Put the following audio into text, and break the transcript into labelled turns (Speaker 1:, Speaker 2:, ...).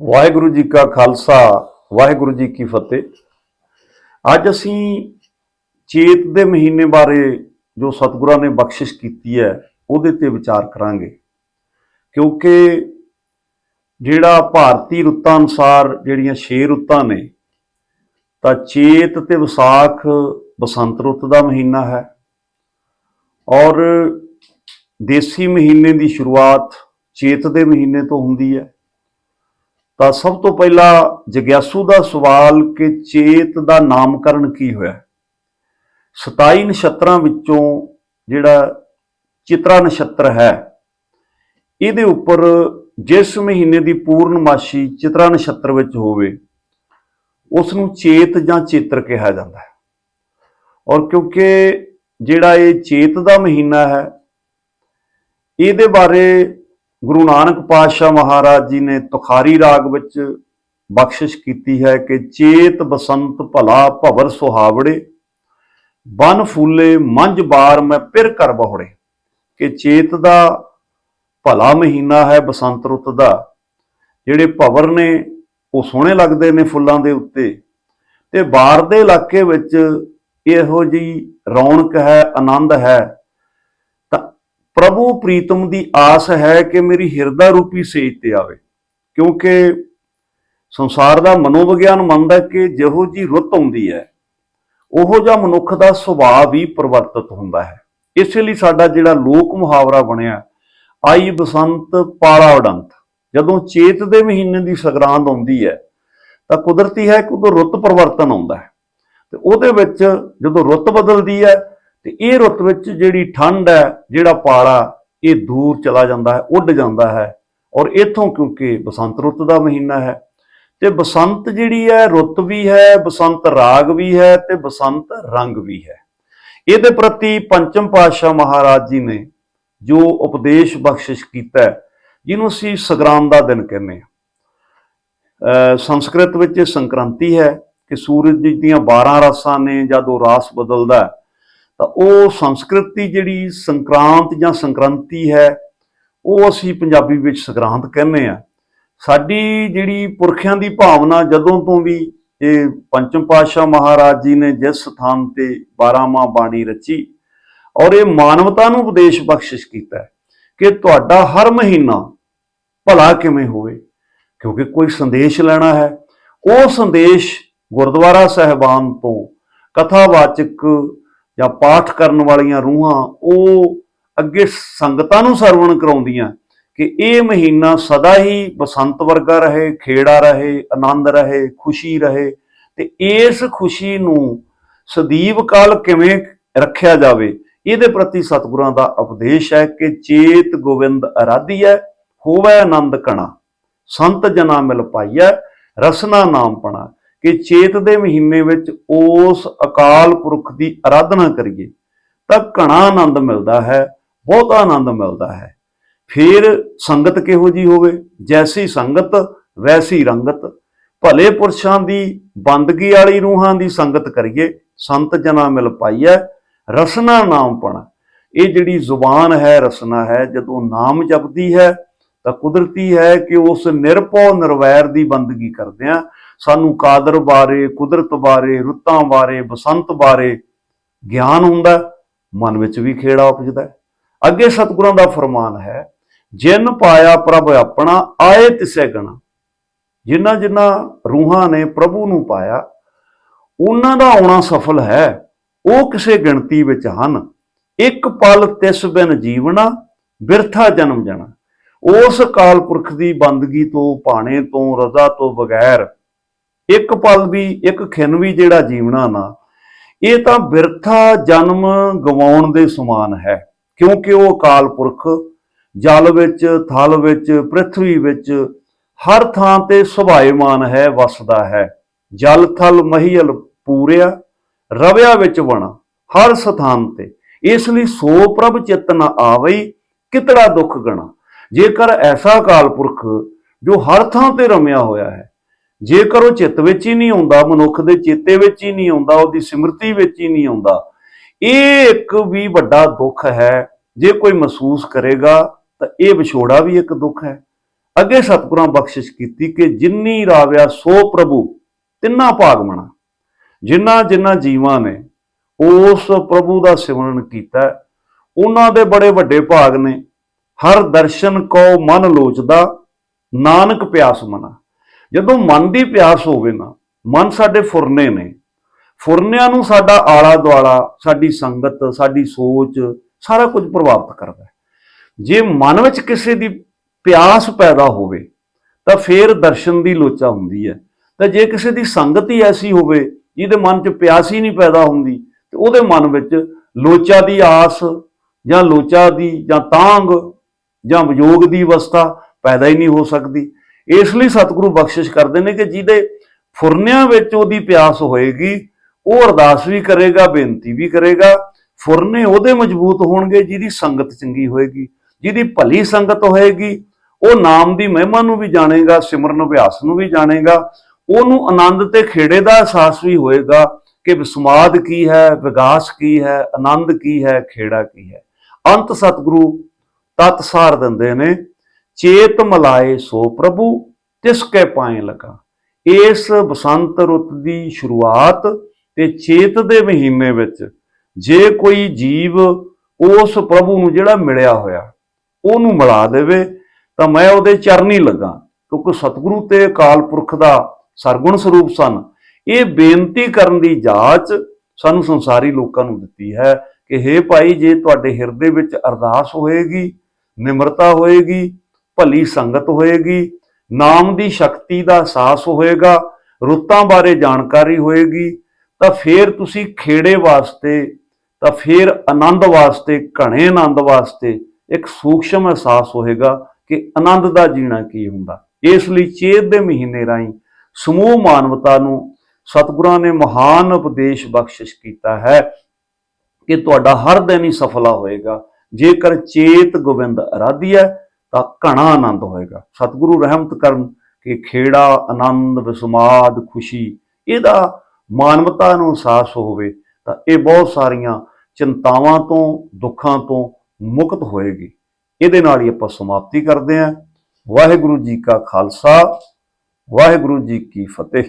Speaker 1: ਵਾਹਿਗੁਰੂ ਜੀ ਕਾ ਖਾਲਸਾ, ਵਾਹਿਗੁਰੂ ਜੀ ਕੀ ਫਤਿਹ। ਅੱਜ ਅਸੀਂ ਚੇਤ ਦੇ ਮਹੀਨੇ ਬਾਰੇ ਜੋ ਸਤਿਗੁਰਾਂ ਨੇ ਬਖਸ਼ਿਸ਼ ਕੀਤੀ ਹੈ, ਉਹਦੇ ਤੇ ਵਿਚਾਰ ਕਰਾਂਗੇ। ਕਿਉਂਕਿ ਜਿਹੜਾ ਭਾਰਤੀ ਰੁੱਤਾਂ ਅਨੁਸਾਰ ਜਿਹੜੀਆਂ ਛੇ ਰੁੱਤਾਂ ਨੇ, ਤਾਂ ਚੇਤ ਤੇ ਵਿਸਾਖ ਬਸੰਤ ਰੁੱਤ ਦਾ ਮਹੀਨਾ ਹੈ ਔਰ ਦੇਸੀ ਮਹੀਨੇ ਦੀ ਸ਼ੁਰੂਆਤ ਚੇਤ ਦੇ ਮਹੀਨੇ ਤੋਂ ਹੁੰਦੀ ਹੈ। ਤਾਂ ਸਭ ਤੋਂ ਪਹਿਲਾਂ ਜਗਿਆਸੂ ਦਾ ਸਵਾਲ ਕਿ ਚੇਤ ਦਾ ਨਾਮਕਰਨ ਕੀ ਹੋਇਆ? 27 ਨਛੱਤਰਾਂ ਵਿੱਚੋਂ ਜਿਹੜਾ ਚਿਤਰਾ ਨਛੱਤਰ ਹੈ, ਇਹਦੇ ਉੱਪਰ ਜਿਸ ਮਹੀਨੇ ਦੀ ਪੂਰਨਮਾਸ਼ੀ ਚਿਤਰਾ ਨਛੱਤਰ ਵਿੱਚ ਹੋਵੇ ਉਸ ਨੂੰ ਚੇਤ ਜਾਂ ਚੇਤਰ ਕਿਹਾ ਜਾਂਦਾ ਹੈ। ਔਰ ਕਿਉਂਕਿ ਜਿਹੜਾ ਇਹ ਚੇਤ ਦਾ ਮਹੀਨਾ ਹੈ, ਇਹਦੇ ਬਾਰੇ ਗੁਰੂ ਨਾਨਕ ਪਾਤਸ਼ਾਹ ਮਹਾਰਾਜ ਜੀ ਨੇ ਤੁਖਾਰੀ ਰਾਗ ਵਿੱਚ ਬਖਸ਼ਿਸ਼ ਕੀਤੀ ਹੈ ਕਿ ਚੇਤ ਬਸੰਤ ਭਲਾ ਭਵਰ ਸੁਹਾਵੜੇ, ਬਨ ਫੂਲੇ ਮੰਝ ਬਾਰ ਮੈਂ ਪਿਰ ਕਰ ਬਹੁੜੇ। ਕਿ ਚੇਤ ਦਾ ਭਲਾ ਮਹੀਨਾ ਹੈ ਬਸੰਤ ਰੁੱਤ ਦਾ, ਜਿਹੜੇ ਭਵਰ ਨੇ ਉਹ ਸੋਹਣੇ ਲੱਗਦੇ ਨੇ ਫੁੱਲਾਂ ਦੇ ਉੱਤੇ। ਤੇ ਬਾਰ ਦੇ ਇਲਾਕੇ ਵਿੱਚ ਇਹੋ ਜੀ ਰੌਣਕ ਹੈ, ਆਨੰਦ ਹੈ। ਪ੍ਰਭੂ ਪ੍ਰੀਤਮ ਦੀ ਆਸ ਹੈ ਕਿ ਮੇਰੀ ਹਿਰਦਾ ਰੂਪੀ ਸੇਜ ਤੇ ਆਵੇ, ਕਿਉਂਕਿ ਸੰਸਾਰ ਦਾ ਮਨੋਵਿਗਿਆਨ ਮੰਨਦਾ ਕਿ ਜਿਹੋ ਜੀ ਰੁੱਤ ਆਉਂਦੀ ਹੈ, ਉਹੋ ਜਿਹਾ ਮਨੁੱਖ ਦਾ ਸੁਭਾਅ ਵੀ ਪਰਿਵਰਤਿਤ ਹੁੰਦਾ ਹੈ। ਇਸੇ ਲਈ ਸਾਡਾ ਜਿਹੜਾ ਲੋਕ ਮੁਹਾਵਰਾ ਬਣਿਆ, ਆਈ ਬਸੰਤ ਪਾਲਾ ਉਡੰਤ, ਜਦੋਂ ਚੇਤ ਦੇ ਮਹੀਨੇ ਦੀ ਸੰਗਰਾਂਦ ਆਉਂਦੀ ਹੈ, ਤਾਂ ਕੁਦਰਤੀ ਹੈ ਕਿ ਉਦੋਂ ਰੁੱਤ ਪਰਿਵਰਤਨ ਆਉਂਦਾ ਹੈ। ਤੇ ਉਹਦੇ ਵਿੱਚ ਜਦੋਂ ਰੁੱਤ ਬਦਲਦੀ ਹੈ ਤੇ ਇਹ ਰੁੱਤ ਵਿੱਚ ਜਿਹੜੀ ਠੰਡ ਹੈ, ਜਿਹੜਾ ਪਾਲਾ, ਇਹ ਦੂਰ ਚਲਾ ਜਾਂਦਾ ਹੈ, ਉੱਡ ਜਾਂਦਾ ਹੈ ਔਰ ਇਥੋਂ ਕਿਉਂਕਿ ਬਸੰਤ ਰੁੱਤ ਦਾ ਮਹੀਨਾ ਹੈ। ਤੇ ਬਸੰਤ ਜਿਹੜੀ ਹੈ, ਰੁੱਤ ਵੀ ਹੈ, ਬਸੰਤ ਰਾਗ ਵੀ ਹੈ ਤੇ ਬਸੰਤ ਰੰਗ ਵੀ ਹੈ। ਇਹਦੇ ਪ੍ਰਤੀ ਪੰਚਮ ਪਾਤਸ਼ਾਹ ਮਹਾਰਾਜ ਜੀ ਨੇ ਜੋ ਉਪਦੇਸ਼ ਬਖਸ਼ਿਸ਼ ਕੀਤਾ ਜਿਹਨੂੰ ਅਸੀਂ ਸੰਗਰਾਮ ਦਾ ਦਿਨ ਕਹਿੰਦੇ ਹਾਂ। ਸੰਸਕ੍ਰਿਤ ਵਿੱਚ ਇਹ ਸੰਕ੍ਰਾਂਤੀ ਹੈ ਕਿ ਸੂਰਜ ਦੀਆਂ 12 ਰਾਸਾਂ ਨੇ ਜਦ ਉਹ ਰਾਸ ਬਦਲਦਾ ਤਾਂ ਉਹ ਸੰਸਕ੍ਰਿਤੀ ਜਿਹੜੀ ਸੰਕ੍ਰਾਂਤ ਜਾਂ ਸੰਕ੍ਰਾਂਤੀ ਹੈ, ਉਹ ਅਸੀਂ ਪੰਜਾਬੀ ਵਿੱਚ ਸੰਗਰਾਂਦ ਕਹਿੰਦੇ ਆ ਸਾਡੀ ਜਿਹੜੀ ਪੁਰਖਿਆਂ ਦੀ ਭਾਵਨਾ ਜਦੋਂ ਤੋਂ ਵੀ ਇਹ ਪੰਚਮ ਪਾਤਸ਼ਾਹ ਮਹਾਰਾਜ ਜੀ ਨੇ ਜਿਸ ਸਥਾਨ ਤੇ 12 ਮਾਹ ਬਾਣੀ ਰਚੀ ਔਰ ਇਹ ਮਾਨਵਤਾ ਨੂੰ ਉਪਦੇਸ਼ ਬਖਸ਼ਿਸ਼ ਕੀਤਾ ਕਿ ਤੁਹਾਡਾ ਹਰ ਮਹੀਨਾ ਭਲਾ ਕਿਵੇਂ ਹੋਵੇ, ਕਿਉਂਕਿ ਕੋਈ ਸੰਦੇਸ਼ ਲੈਣਾ ਹੈ। ਉਹ ਸੰਦੇਸ਼ ਗੁਰਦੁਆਰਾ ਸਹਿਬਾਨ ਤੋਂ ਕਥਾਵਾਚਕ ਜਾਂ ਪਾਠ ਕਰਨ ਵਾਲੀਆਂ ਰੂਹਾਂ ਉਹ ਅੱਗੇ ਸੰਗਤਾਂ ਨੂੰ ਸਰਵਣ ਕਰਾਉਂਦੀਆਂ ਕਿ ਇਹ ਮਹੀਨਾ ਸਦਾ ਹੀ ਬਸੰਤ ਵਰਗਾ ਰਹੇ, ਖੇੜਾ ਰਹੇ, ਆਨੰਦ ਰਹੇ, ਖੁਸ਼ੀ ਰਹੇ ਤੇ ਇਸ ਖੁਸ਼ੀ ਨੂੰ ਸਦੀਵ ਕਾਲ ਕਿਵੇਂ ਰੱਖਿਆ ਜਾਵੇ, ਇਹਦੇ ਪ੍ਰਤੀ ਸਤਿਗੁਰਾਂ ਦਾ ਉਪਦੇਸ਼ ਹੈ ਕਿ ਚੇਤ ਗੋਬਿੰਦ ਹੈ, ਹੋਵੇ ਆਨੰਦ ਕਣਾ, ਸੰਤ ਜਨਾ ਮਿਲ ਪਾਈਐ, ਰਸਨਾ ਨਾਮ ਪਣਾ। ਕਿ ਚੇਤ ਦੇ ਮਹੀਨੇ ਵਿੱਚ ਉਸ ਅਕਾਲ ਪੁਰਖ ਦੀ ਆਰਾਧਨਾ ਕਰੀਏ, ਤਾਂ ਘਣਾ ਆਨੰਦ ਮਿਲਦਾ ਹੈ, ਬਹੁਤਾ ਆਨੰਦ ਮਿਲਦਾ ਹੈ। ਫਿਰ ਸੰਗਤ ਕਿਹੋ ਜੀ ਹੋਵੇ? ਜੈਸੀ ਸੰਗਤ, ਵੈਸੀ ਰੰਗਤ। ਭਲੇ ਪੁਰਸ਼ਾਂ ਦੀ ਬੰਦਗੀ ਵਾਲੀ ਰੂਹਾਂ ਦੀ ਸੰਗਤ ਕਰੀਏ, ਸੰਤ ਜਨਾ ਮਿਲ ਪਾਈਐ, ਰਸਨਾ ਨਾਮ ਪਣਾ। ਇਹ ਜਿਹੜੀ ਜ਼ੁਬਾਨ ਹੈ, ਰਸਨਾ ਹੈ, ਜਦੋਂ ਨਾਮ ਜਪਦੀ ਹੈ ਤਾਂ ਕੁਦਰਤੀ ਹੈ ਕਿ ਉਸ ਨਿਰਭਉ ਨਿਰਵੈਰ ਦੀ ਬੰਦਗੀ ਕਰਦੇ ਆ ਸਾਨੂੰ ਕਾਦਰ ਬਾਰੇ, ਕੁਦਰਤ ਬਾਰੇ, ਰੁੱਤਾਂ ਬਾਰੇ, ਬਸੰਤ ਬਾਰੇ ਗਿਆਨ ਹੁੰਦਾ ਮਨ ਵਿੱਚ ਵੀ ਖੇੜਾ ਉਪਜਦਾ ਅੱਗੇ ਸਤਿਗੁਰਾਂ ਦਾ ਫਰਮਾਨ ਹੈ, ਜਿਨ ਪਾਇਆ ਪ੍ਰਭ ਆਪਣਾ, ਆਏ ਤਿਸੈ ਗਣਾ। ਜਿਨ੍ਹਾਂ ਜਿਨ੍ਹਾਂ ਰੂਹਾਂ ਨੇ ਪ੍ਰਭੂ ਨੂੰ ਪਾਇਆ, ਉਹਨਾਂ ਦਾ ਆਉਣਾ ਸਫਲ ਹੈ। ਉਹ ਕਿਸੇ ਗਿਣਤੀ ਵਿੱਚ ਹਨ। ਇੱਕ ਪਲ ਤਿਸ ਬਿਨ ਜੀਵਣਾ ਬਿਰਥਾ ਜਨਮ ਜਾਣਾ। ਉਸ ਕਾਲ ਪੁਰਖ ਦੀ ਬੰਦਗੀ ਤੋਂ, ਭਾਣੇ ਤੋਂ, ਰਜ਼ਾ ਤੋਂ ਬਗੈਰ ਇੱਕ ਪਲ ਵੀ, ਇੱਕ ਖਿਨ ਵੀ ਜਿਹੜਾ ਜੀਵਣਾ ਨਾ, ਇਹ ਤਾਂ ਬਿਰਥਾ ਜਨਮ ਗਵਾਉਣ ਦੇ ਸਮਾਨ ਹੈ। ਕਿਉਂਕਿ ਉਹ ਅਕਾਲ ਪੁਰਖ ਜਲ ਵਿੱਚ, ਥਲ ਵਿੱਚ, ਪ੍ਰithvi ਵਿੱਚ ਹਰ ਥਾਂ ਤੇ ਸੁਭਾਏਮਾਨ ਹੈ, ਵਸਦਾ ਹੈ। ਜਲ, ਥਲ, ਮਹੀਲ ਪੂਰਿਆ, ਰਵਿਆ ਵਿੱਚ ਬਣਾ ਹਰ ਸਥਾਨ ਤੇ। ਇਸ ਲਈ ਸੋ ਪ੍ਰਭ ਚਿਤ ਨ ਆਵਈ, ਕਿਤੜਾ ਦੁੱਖ ਗਣਾ। ਜੇਕਰ ਐਸਾ ਅਕਾਲ ਪੁਰਖ ਜੋ ਹਰ ਥਾਂ ਤੇ ਰਮਿਆ ਹੋਇਆ ਹੈ, ਜੇਕਰ ਉਹ ਚਿੱਤ ਵਿੱਚ ਹੀ ਨਹੀਂ ਆਉਂਦਾ, ਮਨੁੱਖ ਦੇ ਚੇਤੇ ਵਿੱਚ ਹੀ ਨਹੀਂ ਆਉਂਦਾ, ਉਹਦੀ ਸਿਮਰਤੀ ਵਿੱਚ ਹੀ ਨਹੀਂ ਆਉਂਦਾ, ਇਹ ਇੱਕ ਵੀ ਵੱਡਾ ਦੁੱਖ ਹੈ। ਜੇ ਕੋਈ ਮਹਿਸੂਸ ਕਰੇਗਾ, ਤਾਂ ਇਹ ਵਿਛੋੜਾ ਵੀ ਇੱਕ ਦੁੱਖ ਹੈ। ਅੱਗੇ ਸਤਿਗੁਰਾਂ ਬਖਸ਼ਿਸ਼ ਕੀਤੀ ਕਿ ਜਿੰਨੀ ਰਾਵਿਆ ਸੋ ਪ੍ਰਭੂ, ਤਿੰਨਾ ਭਾਗ ਮਣਾ ਜਿਨ੍ਹਾਂ ਜਿਨ੍ਹਾਂ ਜੀਵਾਂ ਨੇ, ਉਸ ਪ੍ਰਭੂ ਦਾ ਸਿਮਰਨ ਕੀਤਾ। ਉਹਨਾਂ ਦੇ ਬੜੇ ਵੱਡੇ ਭਾਗ ਨੇ। ਹਰ ਦਰਸ਼ਨ ਕੋ ਮਨ ਲੋਚਦਾ, ਨਾਨਕ ਪਿਆਸ ਮਨਾ। ਜਦੋਂ ਮਨ ਦੀ ਪਿਆਸ ਹੋਵੇ ਨਾ, ਮਨ ਸਾਡੇ ਫੁਰਨੇ ਨੇ। ਫੁਰਨਿਆਂ ਨੂੰ ਸਾਡਾ ਆਲਾ ਦੁਆਲਾ ਸਾਡੀ ਸੰਗਤ, ਸਾਡੀ ਸੋਚ, ਸਾਰਾ ਕੁਝ ਪ੍ਰਭਾਵਿਤ ਕਰਦਾ ਹੈ। ਜੇ ਮਨ ਵਿੱਚ ਕਿਸੇ ਦੀ ਪਿਆਸ ਪੈਦਾ ਹੋਵੇ, ਤਾਂ ਫੇਰ ਦਰਸ਼ਨ ਦੀ ਲੋਚਾ ਹੁੰਦੀ ਹੈ। ਤਾਂ ਜੇ ਕਿਸੇ ਦੀ ਸੰਗਤ ਹੀ ਐਸੀ ਹੋਵੇ, ਜਿਹਦੇ ਮਨ 'ਚ ਪਿਆਸ ਹੀ ਨਹੀਂ ਪੈਦਾ ਹੁੰਦੀ, ਤੇ ਉਹਦੇ ਮਨ ਵਿੱਚ ਲੋਚਾ ਦੀ ਆਸ ਜਾਂ ਲੋਚਾ ਦੀ ਜਾਂ ਤਾਂਗ ਜਾਂ ਵਿਯੋਗ ਦੀ ਅਵਸਥਾ ਪੈਦਾ ਹੀ ਨਹੀਂ ਹੋ ਸਕਦੀ। ਇਸ ਲਈ ਸਤਿਗੁਰੂ ਬਖਸ਼ਿਸ਼ ਕਰਦੇ ਨੇ ਕਿ ਜਿਹਦੇ ਫੁਰਨਿਆਂ ਵਿੱਚ ਉਹਦੀ ਪਿਆਸ ਹੋਏਗੀ, ਉਹ ਅਰਦਾਸ ਵੀ ਕਰੇਗਾ, ਬੇਨਤੀ ਵੀ ਕਰੇਗਾ। ਫੁਰਨੇ ਉਹਦੇ ਮਜ਼ਬੂਤ ਹੋਣਗੇ ਜਿਹਦੀ ਸੰਗਤ ਚੰਗੀ ਹੋਏਗੀ, ਜਿਹਦੀ ਭਲੀ ਸੰਗਤ ਹੋਏਗੀ। ਉਹ ਨਾਮ ਦੀ ਮਹਿਮਾ ਨੂੰ ਵੀ ਜਾਣੇਗਾ, ਸਿਮਰਨ ਅਭਿਆਸ ਨੂੰ ਵੀ ਜਾਣੇਗਾ। ਉਹਨੂੰ ਆਨੰਦ ਤੇ ਖੇੜੇ ਦਾ ਅਹਿਸਾਸ ਵੀ ਹੋਏਗਾ ਕਿ ਵਿਸਮਾਦ ਕੀ ਹੈ, ਵਿਗਾਸ ਕੀ ਹੈ, ਆਨੰਦ ਕੀ ਹੈ, ਖੇੜਾ ਕੀ ਹੈ। ਅੰਤ ਸਤਿਗੁਰੂ ਤਤ ਸਾਰ ਦਿੰਦੇ ਨੇ, ਚੇਤ ਮਲਾਏ ਸੋ ਪ੍ਰਭੂ, ਤਿਸ ਕੇ ਪਾਏ ਲਗਾ। ਇਸ ਬਸੰਤ ਰੁੱਤ ਦੀ ਸ਼ੁਰੂਆਤ ਤੇ ਚੇਤ ਦੇ ਮਹੀਨੇ ਵਿੱਚ ਜੇ ਕੋਈ ਜੀਵ ਉਸ ਪ੍ਰਭੂ ਨੂੰ ਜਿਹੜਾ ਮਿਲਿਆ ਹੋਇਆ, ਉਹਨੂੰ ਮਿਲਾ ਦੇਵੇ, ਤਾਂ ਮੈਂ ਉਹਦੇ ਚਰਨੀ ਲੱਗਾ, ਕਿਉਂਕਿ ਸਤਿਗੁਰੂ ਤੇ ਅਕਾਲ ਪੁਰਖ ਦਾ ਸਰਗੁਣ ਸਰੂਪ ਸਨ। ਇਹ ਬੇਨਤੀ ਕਰਨ ਦੀ ਜਾਚ ਸਾਨੂੰ ਸੰਸਾਰੀ ਲੋਕਾਂ ਨੂੰ ਦਿੱਤੀ ਹੈ ਕਿ हे ਭਾਈ, ਜੇ ਤੁਹਾਡੇ ਹਿਰਦੇ ਵਿੱਚ ਅਰਦਾਸ ਹੋਏਗੀ ਨਿਮਰਤਾ ਹੋਏਗੀ, ਭਲੀ ਸੰਗਤ ਹੋਏਗੀ, ਨਾਮ ਦੀ ਸ਼ਕਤੀ ਦਾ ਅਹਿਸਾਸ ਹੋਏਗਾ, ਰੁੱਤਾਂ ਬਾਰੇ ਜਾਣਕਾਰੀ ਹੋਏਗੀ, ਤਾਂ ਫੇਰ ਤੁਸੀਂ ਖੇੜੇ ਵਾਸਤੇ, ਤਾਂ ਫੇਰ ਆਨੰਦ ਵਾਸਤੇ, ਘਣੇ ਆਨੰਦ ਵਾਸਤੇ ਇੱਕ ਸੂਖਸ਼ਮ ਅਹਿਸਾਸ ਹੋਏਗਾ ਕਿ ਆਨੰਦ ਦਾ ਜੀਣਾ ਕੀ ਹੁੰਦਾ। ਇਸ ਲਈ ਚੇਤ ਦੇ ਮਹੀਨੇ ਰਾਹੀਂ ਸਮੂਹ ਮਾਨਵਤਾ ਨੂੰ ਸਤਿਗੁਰਾਂ ਨੇ ਮਹਾਨ ਉਪਦੇਸ਼ ਬਖਸ਼ਿਸ਼ ਕੀਤਾ ਹੈ ਕਿ ਤੁਹਾਡਾ ਹਰ ਦਿਨ ਹੀ ਸਫਲਾ ਹੋਏਗਾ। ਜੇਕਰ ਚੇਤ ਗੋਬਿੰਦ ਅਰਾਧੀਆ ਤਾਂ ਘਣਾ ਆਨੰਦ ਹੋਏਗਾ। ਸਤਿਗੁਰੂ ਰਹਿਮਤ ਕਰਨ ਕਿ ਖੇੜਾ, ਆਨੰਦ, ਵਿਸਮਾਦ, ਖੁਸ਼ੀ, ਇਹਦਾ ਮਾਨਵਤਾ ਨੂੰ ਅਹਿਸਾਸ ਹੋਵੇ, ਤਾਂ ਇਹ ਬਹੁਤ ਸਾਰੀਆਂ ਚਿੰਤਾਵਾਂ ਤੋਂ, ਦੁੱਖਾਂ ਤੋਂ ਮੁਕਤ ਹੋਏਗੀ। ਇਹਦੇ ਨਾਲ ਹੀ ਆਪਾਂ ਸਮਾਪਤੀ ਕਰਦੇ ਹਾਂ। ਵਾਹਿਗੁਰੂ ਜੀ ਕਾ ਖਾਲਸਾ, ਵਾਹਿਗੁਰੂ ਜੀ ਕੀ ਫਤਿਹ।